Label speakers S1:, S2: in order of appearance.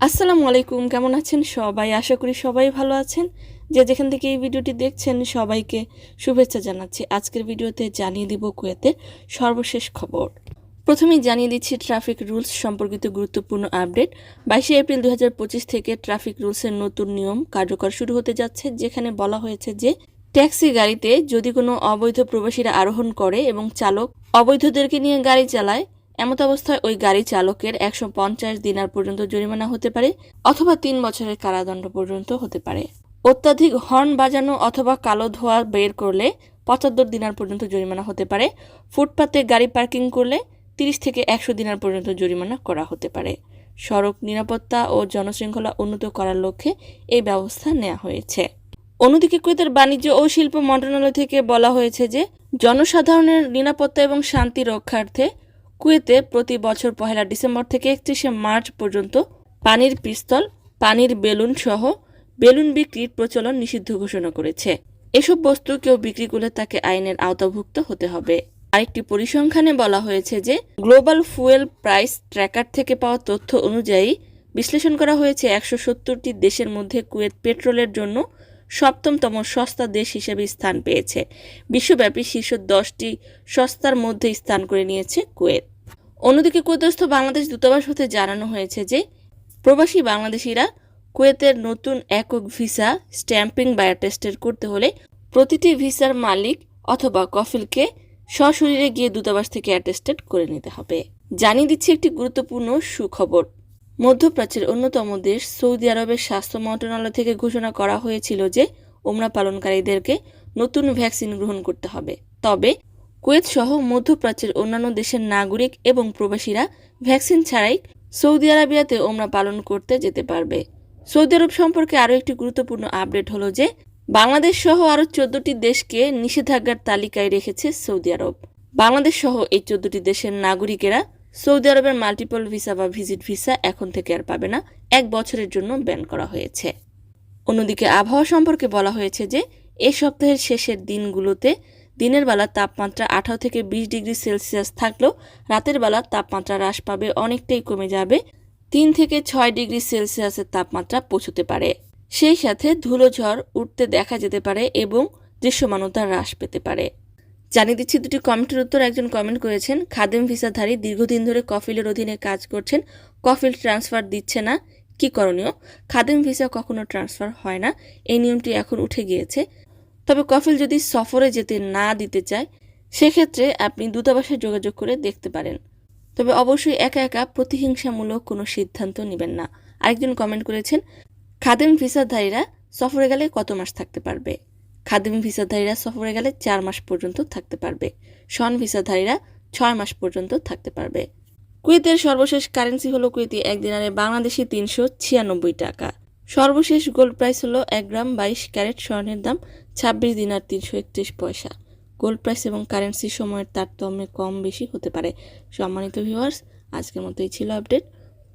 S1: আসসালামু আলাইকুম, কেমন আছেন সবাই? আশা করি সবাই ভালো আছেন। যে যেখান থেকে এই ভিডিওটি দেখছেন, সবাইকে শুভেচ্ছা জানাচ্ছি। আজকের ভিডিওতে জানিয়ে দিব কুয়েতের সর্বশেষ খবর। প্রথমেই জানিয়ে দিচ্ছি, ট্রাফিক রুলস সম্পর্কিত গুরুত্বপূর্ণ আপডেট। বাইশে এপ্রিল দুই হাজার পঁচিশ থেকে ট্রাফিক রুলসের নতুন নিয়ম কার্যকর শুরু হতে যাচ্ছে, যেখানে বলা হয়েছে যে, ট্যাক্সি গাড়িতে যদি কোনো অবৈধ প্রবাসীরা আরোহণ করে এবং চালক অবৈধদেরকে নিয়ে গাড়ি চালায় এমত অবস্থায় ওই গাড়ি চালকের একশো পঞ্চাশ দিনার পর্যন্ত জরিমানা হতে পারে অথবা তিন বছরের কারাদণ্ড পর্যন্ত হতে পারে। অত্যাধিক হর্ন বাজানো অথবা কালো ধোয়া বের করলে পঁচাত্তর দিনার পর্যন্ত জরিমানা হতে পারে। ফুটপাতে গাড়ি পার্কিং করলে তিরিশ থেকে একশো দিনার পর্যন্ত জরিমানা করা হতে পারে। সড়ক নিরাপত্তা ও জনশৃঙ্খলা উন্নত করার লক্ষ্যে এই ব্যবস্থা নেওয়া হয়েছে। অন্যদিকে কুয়েতের বাণিজ্য ও শিল্প মন্ত্রণালয় থেকে বলা হয়েছে যে, জনসাধারণের নিরাপত্তা এবং শান্তি রক্ষার্থে কুয়েতে প্রতি বছর পহেলা ডিসেম্বর থেকে একত্রিশে মার্চ পর্যন্ত পানির পিস্তল, পানির বেলুন সহ বেলুন বিক্রির প্রচলন নিষিদ্ধ ঘোষণা করেছে। এসব বস্তু কেউ বিক্রি করলে তাকে আইনের আওতাভুক্ত হতে হবে। আরেকটি পরিসংখ্যানে বলা হয়েছে যে, গ্লোবাল ফুয়েল প্রাইস ট্র্যাকার থেকে পাওয়া তথ্য অনুযায়ী বিশ্লেষণ করা হয়েছে একশো সত্তরটি দেশের মধ্যে কুয়েত পেট্রোলের জন্য সপ্তমতম সস্তা দেশ হিসেবে স্থান পেয়েছে। বিশ্বব্যাপী শীর্ষ দশটি সস্তার মধ্যে স্থান করে নিয়েছে কুয়েত। অন্যদিকে কুয়েতস্থ বাংলাদেশ দূতাবাস হতে জানানো হয়েছে যে, প্রবাসী বাংলাদেশিরা কুয়েতের নতুন একক ভিসা, স্ট্যাম্পিং বা অ্যাটেস্টেড করতে হলে প্রতিটি ভিসার মালিক অথবা কফিলকে সশরীরে গিয়ে দূতাবাস থেকে অ্যাটেস্টেড করে নিতে হবে। জানিয়ে দিচ্ছি একটি গুরুত্বপূর্ণ সুখবর। মধ্যপ্রাচ্যের অন্যতম দেশ সৌদি আরবের স্বাস্থ্য মন্ত্রণালয় থেকে ঘোষণা করা হয়েছিল যে ওমরা পালনকারীদেরকে নতুন ভ্যাকসিন গ্রহণ করতে হবে। তবে কুয়েত সহ মধ্যপ্রাচ্যের অন্যান্য দেশের নাগরিক এবং প্রবাসীরা ভ্যাকসিন ছাড়াই সৌদি আরবিয়াতে ওমরা পালন করতে যেতে পারবে। সৌদি আরব সম্পর্কে আরও একটি গুরুত্বপূর্ণ আপডেট হলো যে বাংলাদেশ সহ আরও চোদ্দটি দেশকে নিষেধাজ্ঞার তালিকায় রেখেছে সৌদি আরব। বাংলাদেশ সহ এই চোদ্দটি দেশের নাগরিকেরা সৌদি আরবের মাল্টিপল ভিসা বা ভিজিট ভিসা এখন থেকে আর পাবে না। এক বছরের জন্য ব্যান করা হয়েছে। অন্যদিকে আবহাওয়া সম্পর্কে বলা হয়েছে যে, এ সপ্তাহের শেষের দিনগুলোতে দিনের বেলা তাপমাত্রা আঠারো থেকে বিশ ডিগ্রি সেলসিয়াস থাকলেও রাতের বেলা তাপমাত্রা হ্রাস পাবে, অনেকটাই কমে যাবে। তিন থেকে ছয় ডিগ্রি সেলসিয়াসের তাপমাত্রা পৌঁছতে পারে। সেই সাথে ধুলোঝড় উঠতে দেখা যেতে পারে এবং দৃশ্যমানতা হ্রাস পেতে পারে। জানিয়ে দিচ্ছি দুটি কমেন্টের উত্তর। একজন কমেন্ট করেছেন, খাদেম ভিসাধারী দীর্ঘদিন ধরে কফিলের অধীনে কাজ করছেন, কফিল ট্রান্সফার দিচ্ছে না, কি করণীয়? খাদেম ভিসা কখনো ট্রান্সফার হয় না, এই নিয়মটি এখন উঠে গিয়েছে। তবে কফিল যদি সফরে যেতে না দিতে চায়, সেক্ষেত্রে আপনি দূতাবাসে যোগাযোগ করে দেখতে পারেন। তবে অবশ্যই একা একা প্রতিহিংসামূলক কোনো সিদ্ধান্ত নেবেন না। আরেকজন কমেন্ট করেছেন, খাদেম ভিসাধারীরা সফরে গেলে কত মাস থাকতে পারবে? খাদেম ভিসাধারীরা সফরে গেলে চার মাস পর্যন্ত থাকতে পারবে। শন ভিসাধারীরা ছয় মাস পর্যন্ত থাকতে পারবে। কুয়েতের সর্বশেষ কারেন্সি হলো কুয়েতি এক দিনারে বাংলাদেশি তিনশো ছিয়ানব্বই টাকা। সর্বশেষ গোল্ড প্রাইস হলো এক গ্রাম বাইশ ক্যারেট স্বর্ণের দাম ছাব্বিশ দিনার তিনশো একত্রিশ পয়সা। গোল্ড প্রাইস এবং কারেন্সি সময়ের তারতম্যে কম বেশি হতে পারে। সম্মানিত ভিউয়ার্স, আজকের মতোই ছিল আপডেট।